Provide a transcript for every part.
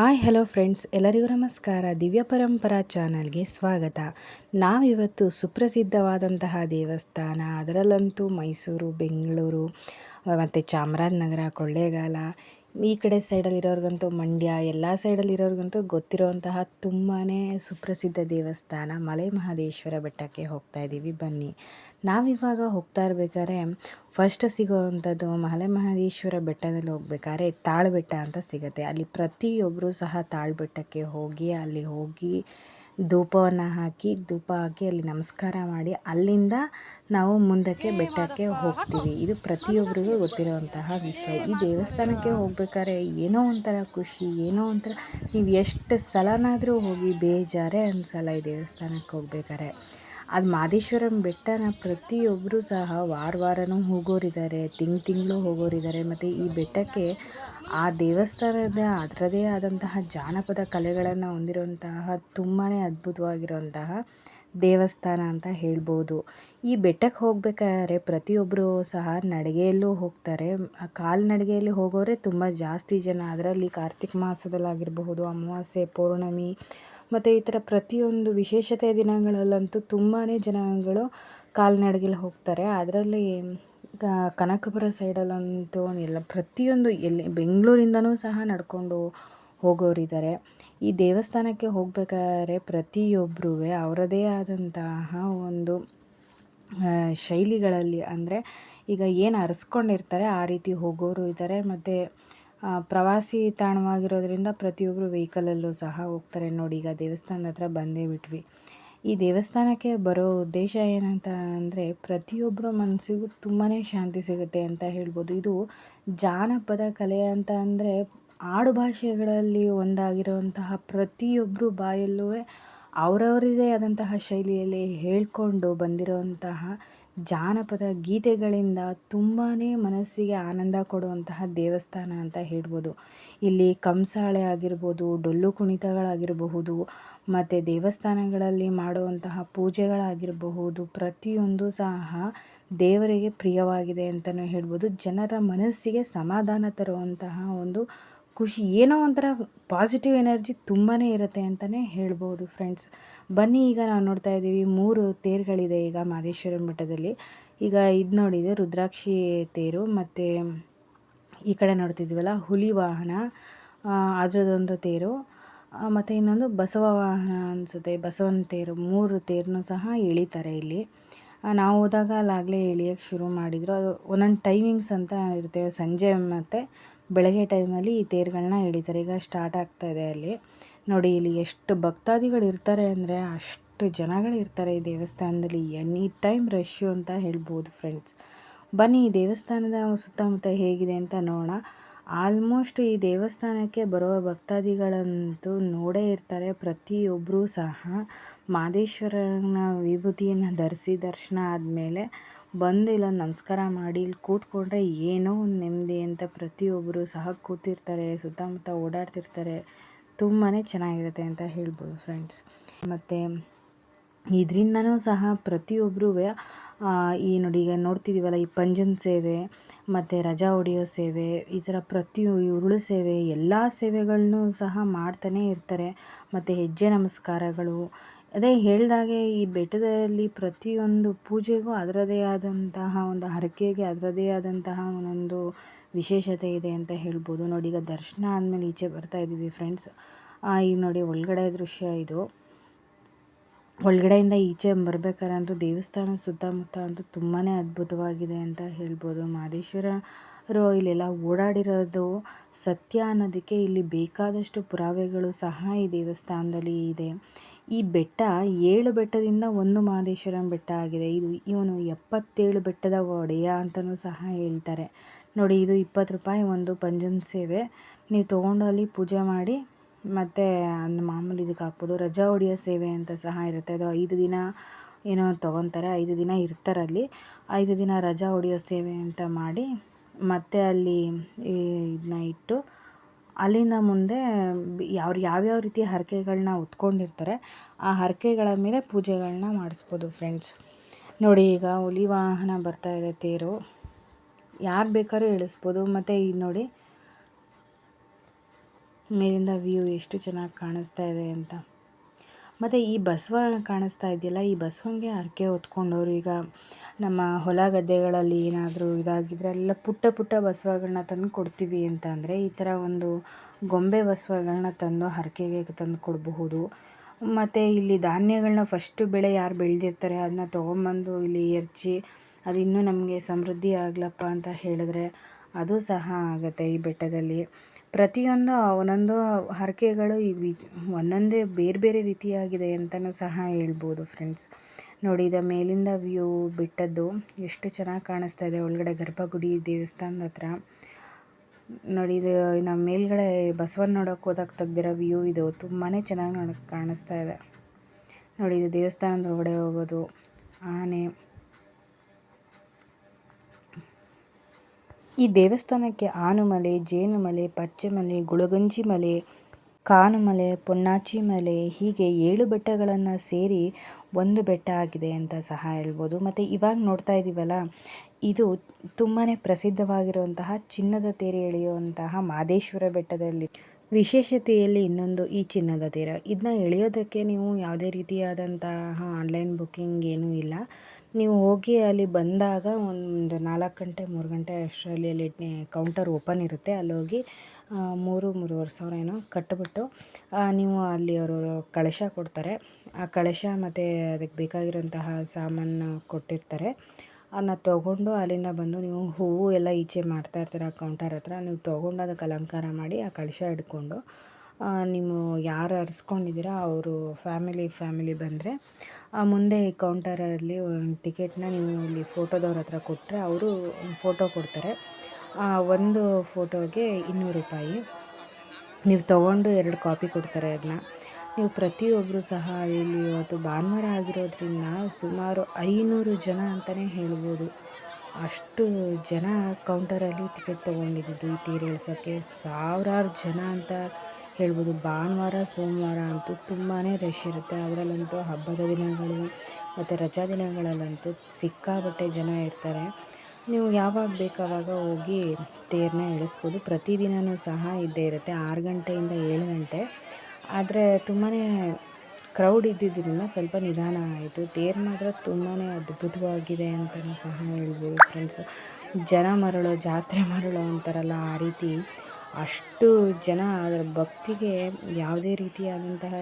Hi, hello friends. ಎಲ್ಲರಿಗೂ ನಮಸ್ಕಾರ. ದಿವ್ಯ ಪರಂಪರಾ ಚಾನಲ್ಗೆ ಸ್ವಾಗತ. ನಾವಿವತ್ತು ಸುಪ್ರಸಿದ್ಧವಾದಂತಹ ದೇವಸ್ಥಾನ, ಅದರಲ್ಲಂತೂ ಮೈಸೂರು, ಬೆಂಗಳೂರು, ಮತ್ತು ಚಾಮರಾಜನಗರ, ಕೊಳ್ಳೇಗಾಲ ಈ ಕಡೆ ಸೈಡಲ್ಲಿರೋರಿಗಂತೂ ಮಂಡ್ಯ, ಎಲ್ಲ ಸೈಡಲ್ಲಿರೋರಿಗಂತೂ ಗೊತ್ತಿರೋವಂತಹ ತುಂಬಾ ಸುಪ್ರಸಿದ್ಧ ದೇವಸ್ಥಾನ ಮಲೆ ಮಹದೇಶ್ವರ ಬೆಟ್ಟಕ್ಕೆ ಹೋಗ್ತಾ ಇದ್ದೀವಿ. ಬನ್ನಿ, ನಾವಿವಾಗ ಹೋಗ್ತಾ ಇರ್ಬೇಕಾದ್ರೆ ಫಸ್ಟ್ ಸಿಗೋವಂಥದ್ದು ಮಲೆ ಮಹದೇಶ್ವರ ಬೆಟ್ಟದಲ್ಲಿ ಹೋಗ್ಬೇಕಾದ್ರೆ ತಾಳ್ಬೆಟ್ಟ ಅಂತ ಸಿಗುತ್ತೆ. ಅಲ್ಲಿ ಪ್ರತಿಯೊಬ್ಬರು ಸಹ ತಾಳ್ಬೆಟ್ಟಕ್ಕೆ ಹೋಗಿ, ಅಲ್ಲಿ ಹೋಗಿ ಧೂಪವನ್ನು ಹಾಕಿ, ಧೂಪ ಹಾಕಿ ಅಲ್ಲಿ ನಮಸ್ಕಾರ ಮಾಡಿ, ಅಲ್ಲಿಂದ ನಾವು ಮುಂದಕ್ಕೆ ಬೆಟ್ಟಕ್ಕೆ ಹೋಗ್ತೀವಿ. ಇದು ಪ್ರತಿಯೊಬ್ಬರಿಗೂ ಗೊತ್ತಿರುವಂತಹ ವಿಷಯ. ಈ ದೇವಸ್ಥಾನಕ್ಕೆ ಹೋಗ್ಬೇಕಾದ್ರೆ ಏನೋ ಒಂಥರ ಖುಷಿ, ಏನೋ ಒಂಥರ ನೀವು ಎಷ್ಟು ಸಲನಾದರೂ ಹೋಗಿ ಬೇಜಾರೇ ಅನ್ಸಲ್ಲ ಈ ದೇವಸ್ಥಾನಕ್ಕೆ ಹೋಗ್ಬೇಕಾದ್ರೆ. ಅದು ಮಾದೇಶ್ವರಂ ಬೆಟ್ಟನ ಪ್ರತಿಯೊಬ್ಬರು ಸಹ ವಾರ ವಾರನೂ ಹೋಗೋರಿದ್ದಾರೆ ತಿಂಗ್ ತಿಂಗಳು ಹೋಗೋರಿದ್ದಾರೆ ಮತ್ತು ಈ ಬೆಟ್ಟಕ್ಕೆ ಆ ದೇವಸ್ಥಾನದ ಅದರದೇ ಆದಂತಹ ಜಾನಪದ ಕಲೆಗಳನ್ನು ಹೊಂದಿರುವಂತಹ ತುಂಬಾ ಅದ್ಭುತವಾಗಿರುವಂತಹ ದೇವಸ್ಥಾನ ಅಂತ ಹೇಳ್ಬೋದು. ಈ ಬೆಟ್ಟಕ್ಕೆ ಹೋಗಬೇಕಾದ್ರೆ ಪ್ರತಿಯೊಬ್ಬರು ಸಹ ನಡಿಗೆಯಲ್ಲೂ ಹೋಗ್ತಾರೆ. ಕಾಲ್ನಡಿಗೆಯಲ್ಲಿ ಹೋಗೋರೆ ತುಂಬ ಜಾಸ್ತಿ ಜನ. ಅದರಲ್ಲಿ ಕಾರ್ತಿಕ ಮಾಸದಲ್ಲಾಗಿರಬಹುದು, ಅಮಾವಾಸ್ಯೆ, ಪೌರ್ಣಮಿ ಮತ್ತು ಈ ಥರ ಪ್ರತಿಯೊಂದು ವಿಶೇಷತೆ ದಿನಗಳಲ್ಲಂತೂ ತುಂಬಾ ಜನಗಳು ಕಾಲ್ನಡಗಿಲ್ ಹೋಗ್ತಾರೆ. ಅದರಲ್ಲಿ ಕನಕಪುರ ಸೈಡಲ್ಲಂತೂ ಎಲ್ಲ ಪ್ರತಿಯೊಂದು ಎಲ್ಲಿ, ಬೆಂಗಳೂರಿಂದನೂ ಸಹ ನಡ್ಕೊಂಡು ಹೋಗೋರಿದ್ದಾರೆ. ಈ ದೇವಸ್ಥಾನಕ್ಕೆ ಹೋಗಬೇಕಾದ್ರೆ ಪ್ರತಿಯೊಬ್ಬರೂ ಅವರದೇ ಆದಂತಹ ಒಂದು ಶೈಲಿಗಳಲ್ಲಿ ಅಂದರೆ ಈಗ ಏನು ಅರಸ್ಕೊಂಡಿರ್ತಾರೆ ಆ ರೀತಿ ಹೋಗೋರು ಇದ್ದಾರೆ. ಮತ್ತು ಪ್ರವಾಸಿ ತಾಣವಾಗಿರೋದ್ರಿಂದ ಪ್ರತಿಯೊಬ್ಬರು ವೆಹಿಕಲಲ್ಲೂ ಸಹ ಹೋಗ್ತಾರೆ. ನೋಡಿ, ಈಗ ದೇವಸ್ಥಾನದ ಹತ್ರ ಬಂದೇ ಬಿಟ್ವಿ. ಈ ದೇವಸ್ಥಾನಕ್ಕೆ ಬರೋ ಉದ್ದೇಶ ಏನಂತ ಅಂದರೆ ಪ್ರತಿಯೊಬ್ಬರ ಮನಸ್ಸಿಗೂ ತುಂಬಾ ಶಾಂತಿ ಸಿಗುತ್ತೆ ಅಂತ ಹೇಳ್ಬೋದು. ಇದು ಜಾನಪದ ಕಲೆ ಅಂತ ಅಂದರೆ ಆಡುಭಾಷೆಗಳಲ್ಲಿ ಒಂದಾಗಿರುವಂತಹ ಪ್ರತಿಯೊಬ್ಬರು ಬಾಯಲ್ಲೂ ಅವರವರದೇ ಆದಂತಹ ಶೈಲಿಯಲ್ಲಿ ಹೇಳ್ಕೊಂಡು ಬಂದಿರುವಂತಹ ಜಾನಪದ ಗೀತೆಗಳಿಂದ ತುಂಬಾ ಮನಸ್ಸಿಗೆ ಆನಂದ ಕೊಡುವಂತಹ ದೇವಸ್ಥಾನ ಅಂತ ಹೇಳ್ಬೋದು. ಇಲ್ಲಿ ಕಂಸಾಳೆ ಆಗಿರ್ಬೋದು, ಡೊಳ್ಳು ಕುಣಿತಗಳಾಗಿರಬಹುದು, ಮತ್ತು ದೇವಸ್ಥಾನಗಳಲ್ಲಿ ಮಾಡುವಂತಹ ಪೂಜೆಗಳಾಗಿರಬಹುದು, ಪ್ರತಿಯೊಂದು ಸಹ ದೇವರಿಗೆ ಪ್ರಿಯವಾಗಿದೆ ಅಂತಲೂ ಹೇಳ್ಬೋದು. ಜನರ ಮನಸ್ಸಿಗೆ ಸಮಾಧಾನ ತರುವಂತಹ ಒಂದು ಖುಷಿ. ಏನೋ ಒಂಥರ ಪಾಸಿಟಿವ್ ಎನರ್ಜಿ ತುಂಬಾ ಇರುತ್ತೆ ಅಂತಲೇ ಹೇಳ್ಬೋದು ಫ್ರೆಂಡ್ಸ್ ಬನ್ನಿ ಈಗ ನಾವು ನೋಡ್ತಾ ಇದ್ದೀವಿ, ಮೂರು ತೇರುಗಳಿದೆ ಈಗ ಮಾದೇಶ್ವರನ ಮಠದಲ್ಲಿ. ಈಗ ಇದು ನೋಡಿದೆ, ರುದ್ರಾಕ್ಷಿ ತೇರು ಮತ್ತು ಈ ಕಡೆ ನೋಡ್ತಿದ್ವಲ್ಲ ಹುಲಿ ವಾಹನ ಅದರದೊಂದು ತೇರು ಮತ್ತು ಇನ್ನೊಂದು ಬಸವ ವಾಹನ ಅನಿಸುತ್ತೆ. ಬಸವನ ತೇರು, ಮೂರು ತೇರನ್ನು ಸಹ ಎಳಿತಾರೆ ಇಲ್ಲಿ. ನಾವು ಹೋದಾಗ ಅಲ್ಲಾಗಲೇ ಎಳಿಯೋಕ್ಕೆ ಶುರು ಮಾಡಿದರು. ಅದು ಒಂದೊಂದು ಟೈಮಿಂಗ್ಸ್ ಅಂತ ಇರುತ್ತೆ. ಸಂಜೆ ಮತ್ತು ಬೆಳಗ್ಗೆ ಟೈಮಲ್ಲಿ ಈ ತೇರುಗಳನ್ನ ಎಳಿತಾರೆ. ಈಗ ಸ್ಟಾರ್ಟ್ ಆಗ್ತಾಯಿದೆ ಅಲ್ಲಿ. ನೋಡಿ, ಇಲ್ಲಿ ಎಷ್ಟು ಭಕ್ತಾದಿಗಳು ಇರ್ತಾರೆ ಅಂದರೆ ಅಷ್ಟು ಜನಗಳು ಇರ್ತಾರೆ ಈ ದೇವಸ್ಥಾನದಲ್ಲಿ. ಎನಿ ಟೈಮ್ ರಶ್ಶು ಅಂತ ಹೇಳ್ಬೋದು ಫ್ರೆಂಡ್ಸ್ ಬನ್ನಿ, ಈ ದೇವಸ್ಥಾನದ ಸುತ್ತಮುತ್ತ ಹೇಗಿದೆ ಅಂತ ನೋಡೋಣ. ಆಲ್ಮೋಸ್ಟ್ ಈ ದೇವಸ್ಥಾನಕ್ಕೆ ಬರುವ ಭಕ್ತಾದಿಗಳಂತೂ ನೋಡೇ ಇರ್ತಾರೆ. ಪ್ರತಿಯೊಬ್ಬರೂ ಸಹ ಮಾದೇಶ್ವರನ ವಿಭೂತಿಯನ್ನು ಧರಿಸಿ ದರ್ಶನ ಆದಮೇಲೆ ಬಂದು ಇಲ್ಲೊಂದು ನಮಸ್ಕಾರ ಮಾಡಿ ಇಲ್ಲಿ ಕೂತ್ಕೊಂಡ್ರೆ ಏನೋ ಒಂದು ನೆಮ್ಮದಿ ಅಂತ ಪ್ರತಿಯೊಬ್ಬರು ಸಹ ಕೂತಿರ್ತಾರೆ, ಸುತ್ತಮುತ್ತ ಓಡಾಡ್ತಿರ್ತಾರೆ. ತುಂಬಾ ಚೆನ್ನಾಗಿರುತ್ತೆ ಅಂತ ಹೇಳ್ಬೋದು ಫ್ರೆಂಡ್ಸ್ ಮತ್ತು ಇದರಿಂದನೂ ಸಹ ಪ್ರತಿಯೊಬ್ಬರೂ ಈ ನೋಡಿ ಈಗ ನೋಡ್ತಿದ್ದೀವಲ್ಲ ಈ ಪಂಜನ್ ಸೇವೆ, ಮತ್ತು ರಜಾ ಹೊಡೆಯೋ ಸೇವೆ, ಈ ಥರ ಪ್ರತಿ ಉರುಳು ಸೇವೆ, ಎಲ್ಲ ಸೇವೆಗಳನ್ನೂ ಸಹ ಮಾಡ್ತಾನೇ ಇರ್ತಾರೆ. ಮತ್ತು ಹೆಜ್ಜೆ ನಮಸ್ಕಾರಗಳು. ಅದೇ ಹೇಳಿದಾಗೆ ಈ ಬೆಟ್ಟದಲ್ಲಿ ಪ್ರತಿಯೊಂದು ಪೂಜೆಗೂ ಅದರದೇ ಆದಂತಹ ಒಂದು ಹರಕೆಗೆ ಅದರದೇ ಆದಂತಹ ಒಂದೊಂದು ವಿಶೇಷತೆ ಇದೆ ಅಂತ ಹೇಳ್ಬೋದು. ನೋಡಿ ಈಗ ದರ್ಶನ ಆದಮೇಲೆ ಈಚೆ ಬರ್ತಾ ಇದ್ದೀವಿ ಫ್ರೆಂಡ್ಸ್. ಈಗ ನೋಡಿ ಒಳಗಡೆ ದೃಶ್ಯ ಇದು. ಒಳಗಡೆಯಿಂದ ಈಚೆ ಬರ್ಬೇಕಾದ್ರೆ ಅಂತೂ ದೇವಸ್ಥಾನ ಸುತ್ತಮುತ್ತ ಅಂತೂ ತುಂಬಾ ಅದ್ಭುತವಾಗಿದೆ ಅಂತ ಹೇಳ್ಬೋದು. ಮಹದೇಶ್ವರರು ಇಲ್ಲೆಲ್ಲ ಓಡಾಡಿರೋದು ಸತ್ಯ ಅನ್ನೋದಕ್ಕೆ ಇಲ್ಲಿ ಬೇಕಾದಷ್ಟು ಪುರಾವೆಗಳು ಸಹ ಈ ದೇವಸ್ಥಾನದಲ್ಲಿ ಇದೆ. ಈ ಬೆಟ್ಟ ಏಳು ಬೆಟ್ಟದಿಂದ ಒಂದು ಮಹದೇಶ್ವರನ ಬೆಟ್ಟ ಆಗಿದೆ. ಇದು ಇವನು ಎಪ್ಪತ್ತೇಳು ಬೆಟ್ಟದ ಒಡೆಯ ಅಂತಲೂ ಸಹ ಹೇಳ್ತಾರೆ. ನೋಡಿ, ಇದು ಇಪ್ಪತ್ತು ರೂಪಾಯಿ ಒಂದು ಪಂಜನ್ ಸೇವೆ. ನೀವು ತೊಗೊಂಡು ಅಲ್ಲಿ ಪೂಜೆ ಮಾಡಿ ಮತ್ತು ಮಾಮೂಲಿ ಇದಕ್ಕೆ ಹಾಕ್ಬೋದು. ರಜಾ ಹೊಡೆಯೋ ಸೇವೆ ಅಂತ ಸಹ ಇರುತ್ತೆ. ಅದು ಐದು ದಿನ ಏನೋ ತೊಗೊತಾರೆ. ಐದು ದಿನ ಇರ್ತಾರಲ್ಲಿ ಐದು ದಿನ ರಜಾ ಹೊಡೆಯೋ ಸೇವೆ ಅಂತ ಮಾಡಿ ಮತ್ತೆ ಅಲ್ಲಿ ಇದನ್ನ ಇಟ್ಟು ಅಲ್ಲಿಂದ ಮುಂದೆ ಅವ್ರು ಯಾವ್ಯಾವ ರೀತಿಯ ಹರಕೆಗಳನ್ನ ಉತ್ಕೊಂಡಿರ್ತಾರೆ ಆ ಹರಕೆಗಳ ಮೇಲೆ ಪೂಜೆಗಳನ್ನ ಮಾಡಿಸ್ಬೋದು ಫ್ರೆಂಡ್ಸ್ ನೋಡಿ ಈಗ ಹುಲಿ ವಾಹನ ಬರ್ತಾ ಇದೆ, ತೇರು. ಯಾರು ಬೇಕಾದ್ರೂ ಇಳಿಸ್ಬೋದು. ಮತ್ತು ಈಗ ನೋಡಿ ಮೇಲಿಂದ ವ್ಯೂ ಎಷ್ಟು ಚೆನ್ನಾಗಿ ಕಾಣಿಸ್ತಾ ಇದೆ ಅಂತ. ಮತ್ತು ಈ ಬಸವ ಕಾಣಿಸ್ತಾ ಇದೆಯಲ್ಲ, ಈ ಬಸವಂಗೆ ಹರಕೆ ಹೊತ್ಕೊಂಡವ್ರು ಈಗ ನಮ್ಮ ಹೊಲ ಗದ್ದೆಗಳಲ್ಲಿ ಏನಾದರೂ ಇದಾಗಿದ್ದರೆ ಎಲ್ಲ ಪುಟ್ಟ ಪುಟ್ಟ ಬಸವಗಳನ್ನ ತಂದು ಕೊಡ್ತೀವಿ ಅಂತ ಅಂದರೆ ಈ ಥರ ಒಂದು ಗೊಂಬೆ ಬಸವಗಳನ್ನ ತಂದು ಹರಕೆಗೆ ತಂದು ಕೊಡಬಹುದು. ಮತ್ತು ಇಲ್ಲಿ ಧಾನ್ಯಗಳನ್ನ ಫಸ್ಟು ಬೆಳೆ ಯಾರು ಬೆಳೆದಿರ್ತಾರೆ ಅದನ್ನ ತೊಗೊಂಬಂದು ಇಲ್ಲಿ ಎರ್ಚಿ ಅದು ಇನ್ನೂ ನಮಗೆ ಸಮೃದ್ಧಿ ಆಗ್ಲಪ್ಪ ಅಂತ ಹೇಳಿದ್ರೆ ಅದು ಸಹ ಆಗುತ್ತೆ ಈ ಬೆಟ್ಟದಲ್ಲಿ. ಪ್ರತಿಯೊಂದು ಒಂದೊಂದು ಹರಕೆಗಳು ಈ ಒಂದೊಂದೇ ಬೇರೆ ಬೇರೆ ರೀತಿಯಾಗಿದೆ ಅಂತಲೂ ಸಹ ಹೇಳ್ಬೋದು ಫ್ರೆಂಡ್ಸ್ ನೋಡಿ, ಇದು ಮೇಲಿಂದ ವ್ಯೂ ಬಿಟ್ಟದ್ದು ಎಷ್ಟು ಚೆನ್ನಾಗಿ ಕಾಣಿಸ್ತಾ ಇದೆ. ಒಳಗಡೆ ಗರ್ಭಗುಡಿ ದೇವಸ್ಥಾನದ ಹತ್ರ. ನೋಡಿ, ಇದು ನಮ್ಮ ಮೇಲ್ಗಡೆ ಬಸವನ ನೋಡೋಕೆ ಹೋದಾಗ ತೆಗ್ದಿರೋ ವ್ಯೂ ಇದು. ತುಂಬಾ ಚೆನ್ನಾಗಿ ನೋಡೋಕೆ ಕಾಣಿಸ್ತಾ ಇದೆ. ನೋಡಿ, ಇದು ದೇವಸ್ಥಾನದ ಒಳಗಡೆ ಹೋಗೋದು. ಆನೆ. ಈ ದೇವಸ್ಥಾನಕ್ಕೆ ಆನುಮಲೆ, ಜೇನುಮಲೆ, ಪಚ್ಚೆಮಲೆ ಗುಳಗಂಜಿ ಮಲೆ ಕಾನುಮಲೆ ಪೊನ್ನಾಚಿ ಮಲೆ ಹೀಗೆ ಏಳು ಬೆಟ್ಟಗಳನ್ನು ಸೇರಿ ಒಂದು ಬೆಟ್ಟ ಆಗಿದೆ ಅಂತ ಸಹ ಹೇಳ್ಬೋದು. ಮತ್ತು ಇವಾಗ ನೋಡ್ತಾ ಇದ್ದೀವಲ್ಲ ಇದು ತುಂಬಾ ಪ್ರಸಿದ್ಧವಾಗಿರುವಂತಹ ಚಿನ್ನದ ತೇರು ಎಳೆಯುವಂತಹ ಮಾದೇಶ್ವರ ಬೆಟ್ಟದಲ್ಲಿ ವಿಶೇಷತೆಯಲ್ಲಿ ಇನ್ನೊಂದು ಈ ಚಿನ್ನದ ತೀರ. ಇದನ್ನ ಎಳೆಯೋದಕ್ಕೆ ನೀವು ಯಾವುದೇ ರೀತಿಯಾದಂತಹ ಆನ್ಲೈನ್ ಬುಕ್ಕಿಂಗ್ ಏನೂ ಇಲ್ಲ. ನೀವು ಹೋಗಿ ಅಲ್ಲಿ ಬಂದಾಗ ಒಂದು ನಾಲ್ಕು ಗಂಟೆ, ಮೂರು ಗಂಟೆ ಅಷ್ಟರಲ್ಲಿ ಅಲ್ಲಿ ಕೌಂಟರ್ ಓಪನ್ ಇರುತ್ತೆ. ಅಲ್ಲಿ ಹೋಗಿ ಮೂರು, ಮೂರುವರೆ ಸಾವಿರ ಏನೋ ಕಟ್ಟಿಬಿಟ್ಟು ನೀವು ಅಲ್ಲಿ ಅವರು ಕಳಶ ಕೊಡ್ತಾರೆ. ಆ ಕಳಶ ಮತ್ತು ಅದಕ್ಕೆ ಬೇಕಾಗಿರುವಂತಹ ಸಾಮಾನು ಕೊಟ್ಟಿರ್ತಾರೆ. ಅದನ್ನ ತೊಗೊಂಡು ಅಲ್ಲಿಂದ ಬಂದು ನೀವು ಹೂವು ಎಲ್ಲ ಈಚೆ ಮಾಡ್ತಾ ಇರ್ತೀರ ಕೌಂಟರ್ ಹತ್ರ, ನೀವು ತೊಗೊಂಡು ಅದಕ್ಕೆ ಅಲಂಕಾರ ಮಾಡಿ ಆ ಕಳಶ ಇಟ್ಕೊಂಡು ನೀವು ಯಾರು ಅರ್ಸ್ಕೊಂಡಿದ್ದೀರ ಅವರು ಫ್ಯಾಮಿಲಿ ಫ್ಯಾಮಿಲಿ ಬಂದರೆ ಮುಂದೆ ಈ ಕೌಂಟರಲ್ಲಿ ಒಂದು ಟಿಕೆಟ್ನ ನೀವು ಇಲ್ಲಿ ಫೋಟೋದವ್ರ ಹತ್ರ ಕೊಟ್ಟರೆ ಅವರು ಫೋಟೋ ಕೊಡ್ತಾರೆ. ಒಂದು ಫೋಟೋಗೆ ಇನ್ನೂರು ರೂಪಾಯಿ. ನೀವು ತೊಗೊಂಡು ಎರಡು ಕಾಪಿ ಕೊಡ್ತಾರೆ ಅದನ್ನ ನೀವು ಪ್ರತಿಯೊಬ್ಬರು ಸಹ ಇಲ್ಲಿ ಇವತ್ತು ಭಾನುವಾರ ಆಗಿರೋದ್ರಿಂದ ಸುಮಾರು ಐನೂರು ಜನ ಅಂತಲೇ ಹೇಳ್ಬೋದು. ಅಷ್ಟು ಜನ ಕೌಂಟರಲ್ಲಿ ಟಿಕೆಟ್ ತೊಗೊಂಡಿದ್ದು ಈ ತೇರು ಎಳ್ಸೋಕ್ಕೆ. ಸಾವಿರಾರು ಜನ ಅಂತ ಹೇಳ್ಬೋದು. ಭಾನುವಾರ, ಸೋಮವಾರ ಅಂತೂ ತುಂಬಾ ರಶ್ ಇರುತ್ತೆ. ಅದರಲ್ಲಂತೂ ಹಬ್ಬದ ದಿನಗಳು ಮತ್ತು ರಜಾ ದಿನಗಳಲ್ಲಂತೂ ಸಿಕ್ಕಾಪಟ್ಟೆ ಜನ ಇರ್ತಾರೆ. ನೀವು ಯಾವಾಗ ಬೇಕಾವಾಗ ಹೋಗಿ ತೇರನ್ನ ಇಳಿಸ್ಬೋದು ಪ್ರತಿದಿನವೂ ಸಹ ಇದ್ದೇ ಇರುತ್ತೆ. ಆರು ಗಂಟೆಯಿಂದ ಏಳು ಗಂಟೆ ಆದರೆ ತುಂಬಾ ಕ್ರೌಡ್ ಇದ್ದಿದ್ದರಿಂದ ಸ್ವಲ್ಪ ನಿಧಾನ ಆಯಿತು. ತೇರು ಮಾತ್ರ ತುಂಬಾ ಅದ್ಭುತವಾಗಿದೆ ಅಂತಲೂ ಸಹ ಹೇಳ್ಬೋದು ಫ್ರೆಂಡ್ಸು ಜನ ಮರಳೋ, ಜಾತ್ರೆ ಮರಳೋ ಅಂತಾರಲ್ಲ ಆ ರೀತಿ ಅಷ್ಟು ಜನ ಅದರ ಭಕ್ತಿಗೆ ಯಾವುದೇ ರೀತಿಯಾದಂತಹ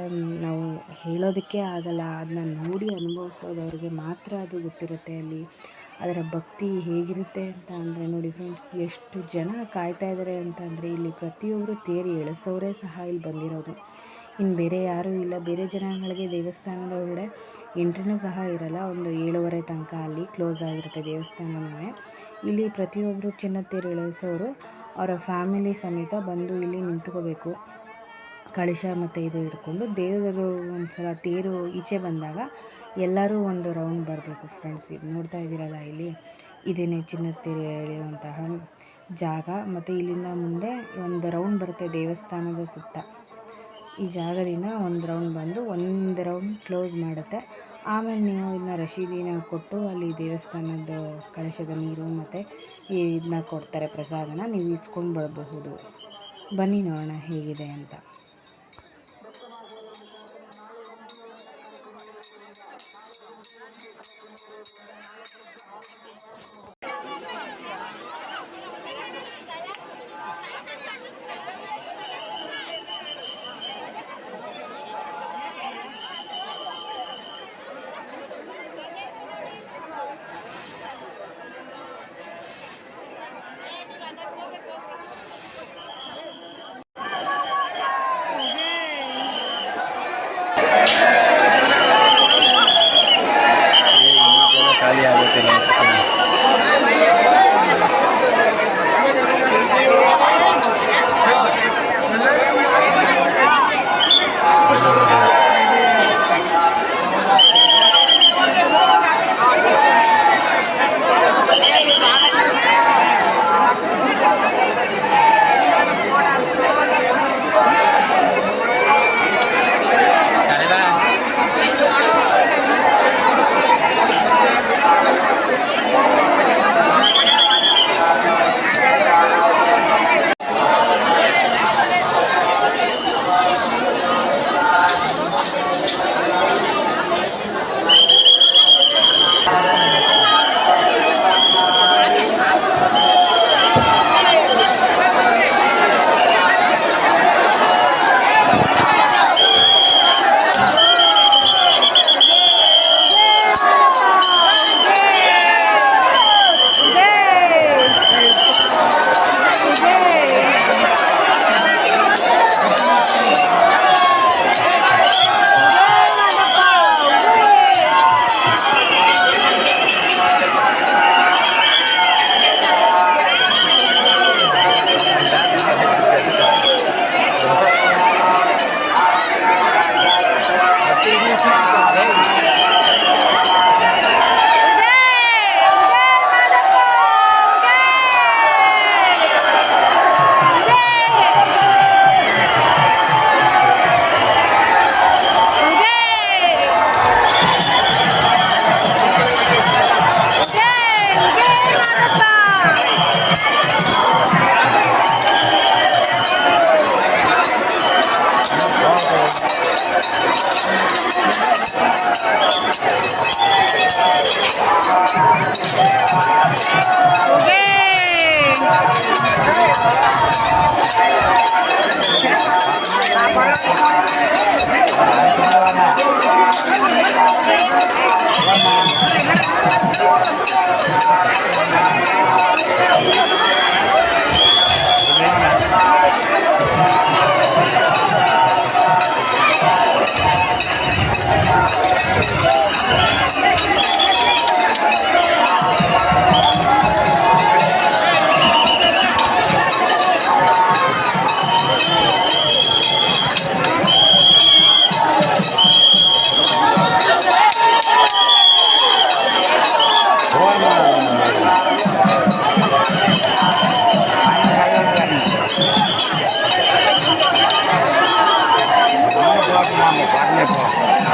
ನಾವು ಹೇಳೋದಕ್ಕೆ ಆಗಲ್ಲ. ಅದನ್ನ ನೋಡಿ ಅನುಭವಿಸೋದವ್ರಿಗೆ ಮಾತ್ರ ಅದು ಗೊತ್ತಿರುತ್ತೆ ಅಲ್ಲಿ. ಅದರ ಭಕ್ತಿ ಹೇಗಿರುತ್ತೆ ಅಂತ ಅಂದರೆ ನೋಡಿ ಫ್ರೆಂಡ್ಸ್ ಎಷ್ಟು ಜನ ಕಾಯ್ತಾ ಇದ್ದಾರೆ ಅಂತಂದರೆ ಇಲ್ಲಿ ಪ್ರತಿಯೊಬ್ಬರು ತೇರು ಎಳೆಸೋರೇ ಸಹ ಇಲ್ಲಿ ಬಂದಿರೋದು. ಇನ್ನು ಬೇರೆ ಯಾರೂ ಇಲ್ಲ. ಬೇರೆ ಜನಗಳಿಗೆ ದೇವಸ್ಥಾನದ ಒಳಗಡೆ ಎಂಟ್ರಿನೂ ಸಹ ಇರಲ್ಲ. ಒಂದು ಏಳುವರೆ ತನಕ ಅಲ್ಲಿ ಕ್ಲೋಸ್ ಆಗಿರುತ್ತೆ ದೇವಸ್ಥಾನವೇ. ಇಲ್ಲಿ ಪ್ರತಿಯೊಬ್ಬರು ಚಿನ್ನ ತೇರು ಎಳೆಸೋರು ಅವರ ಫ್ಯಾಮಿಲಿ ಸಮೇತ ಬಂದು ಇಲ್ಲಿ ನಿಂತ್ಕೋಬೇಕು. ಕಳಶ ಮತ್ತು ಇದು ಹಿಡ್ಕೊಂಡು ದೇವರು ಒಂದು ಸಲ ತೇರು ಈಚೆ ಬಂದಾಗ ಎಲ್ಲರೂ ಒಂದು ರೌಂಡ್ ಬರಬೇಕು ಫ್ರೆಂಡ್ಸ್. ಇದು ನೋಡ್ತಾ ಇದ್ದೀರಲ್ಲ ಇಲ್ಲಿ? ಇದೇನೇ ಚಿನ್ನ ತೇರು ಎಳೆಯುವಂತಹ ಜಾಗ. ಮತ್ತು ಇಲ್ಲಿಂದ ಮುಂದೆ ಒಂದು ರೌಂಡ್ ಬರುತ್ತೆ ದೇವಸ್ಥಾನದ ಸುತ್ತ. ಈ ಜಾಗದಿಂದ ಒಂದು ರೌಂಡ್ ಬಂದು ಒಂದು ರೌಂಡ್ ಕ್ಲೋಸ್ ಮಾಡುತ್ತೆ. ಆಮೇಲೆ ನೀವು ಇದನ್ನ ರಶೀದಿನ ಕೊಟ್ಟು ಅಲ್ಲಿ ದೇವಸ್ಥಾನದ ಕಳಶದ ನೀರು ಮತ್ತು ಇದನ್ನ ಕೊಡ್ತಾರೆ ಪ್ರಸಾದನ, ನೀವು ಇಸ್ಕೊಂಡು ಬರಬಹುದು. ಬನ್ನಿ ನೋಡೋಣ ಹೇಗಿದೆ ಅಂತ.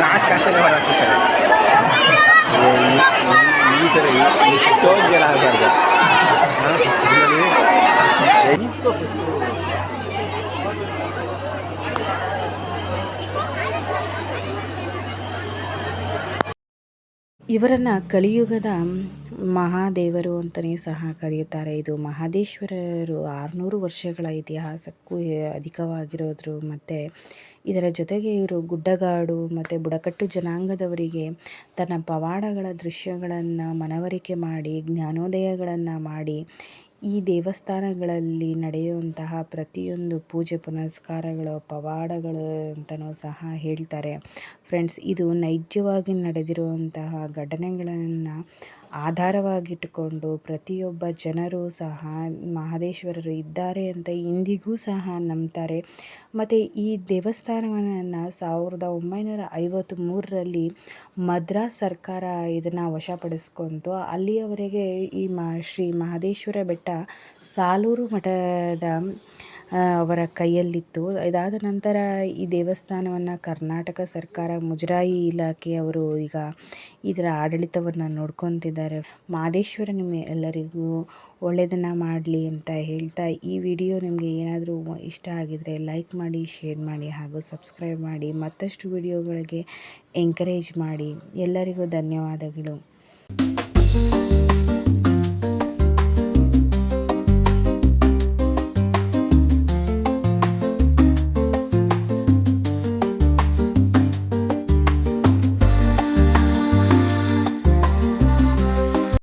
ನಾಲ್ಕು ಕಾಸಲ್ಲಿ ಹೊರಡ್ತಾರೆ ಈ ಥರ ತೋರಿಗೆಲ್ಲ ಆಗಬಾರ್ದು ಇವರನ್ನು ಕಲಿಯುಗದ ಮಹಾದೇವರು ಅಂತಲೇ ಸಹ ಕರೆಯುತ್ತಾರೆ. ಇದು ಮಹದೇಶ್ವರರು ಆರುನೂರು ವರ್ಷಗಳ ಇತಿಹಾಸಕ್ಕೂ ಅಧಿಕವಾಗಿರೋದ್ರು. ಮತ್ತು ಇದರ ಜೊತೆಗೆ ಇವರು ಗುಡ್ಡಗಾಡು, ಮತ್ತು ಬುಡಕಟ್ಟು ಜನಾಂಗದವರಿಗೆ ತನ್ನ ಪವಾಡಗಳ ದೃಶ್ಯಗಳನ್ನು ಮನವರಿಕೆ ಮಾಡಿ, ಜ್ಞಾನೋದಯಗಳನ್ನು ಮಾಡಿ, ಈ ದೇವಸ್ಥಾನಗಳಲ್ಲಿ ನಡೆಯುವಂತಹ ಪ್ರತಿಯೊಂದು ಪೂಜೆ ಪುನಸ್ಕಾರಗಳು, ಪವಾಡಗಳು ಅಂತಲೂ ಸಹ ಹೇಳ್ತಾರೆ. ಫ್ರೆಂಡ್ಸ್, ಇದು ನೈಜವಾಗಿ ನಡೆದಿರುವಂತಹ ಘಟನೆಗಳನ್ನು ಆಧಾರವಾಗಿಟ್ಟುಕೊಂಡು ಪ್ರತಿಯೊಬ್ಬ ಜನರು ಸಹ ಮಹದೇಶ್ವರರು ಇದ್ದಾರೆ ಅಂತ ಇಂದಿಗೂ ಸಹ ನಂಬ್ತಾರೆ. ಮತ್ತು ಈ ದೇವಸ್ಥಾನವನ್ನು ಸಾವಿರದ ಒಂಬೈನೂರ ಐವತ್ತು ಮೂರರಲ್ಲಿ ಮದ್ರಾಸ್ ಸರ್ಕಾರ ಇದನ್ನು ವಶಪಡಿಸ್ಕೊಂತು. ಅಲ್ಲಿಯವರೆಗೆ ಈ ಮ ಶ್ರೀ ಮಹದೇಶ್ವರ ಬೆಟ್ಟ ಸಾಲೂರು ಮಠದ ಅವರ ಕೈಯಲ್ಲಿತ್ತು. ಇದಾದ ನಂತರ ಈ ದೇವಸ್ಥಾನವನ್ನು ಕರ್ನಾಟಕ ಸರ್ಕಾರ, ಮುಜರಾಯಿ ಇಲಾಖೆಯವರು ಈಗ ಇದರ ಆಡಳಿತವನ್ನು ನೋಡ್ಕೊತಿದ್ದಾರೆ. ಮಾದೇಶ್ವರ ನಿಮ್ಮ ಎಲ್ಲರಿಗೂ ಒಳ್ಳೆಯದನ್ನು ಮಾಡಲಿ ಅಂತ ಹೇಳ್ತಾ ಈ ವಿಡಿಯೋ ನಿಮಗೆ ಏನಾದರೂ ಇಷ್ಟ ಆಗಿದರೆ ಲೈಕ್ ಮಾಡಿ ಶೇರ್ ಮಾಡಿ ಹಾಗೂ ಸಬ್ಸ್ಕ್ರೈಬ್ ಮಾಡಿ. ಮತ್ತಷ್ಟು ವಿಡಿಯೋಗಳಿಗೆ ಎಂಕರೇಜ್ ಮಾಡಿ. ಎಲ್ಲರಿಗೂ ಧನ್ಯವಾದಗಳು.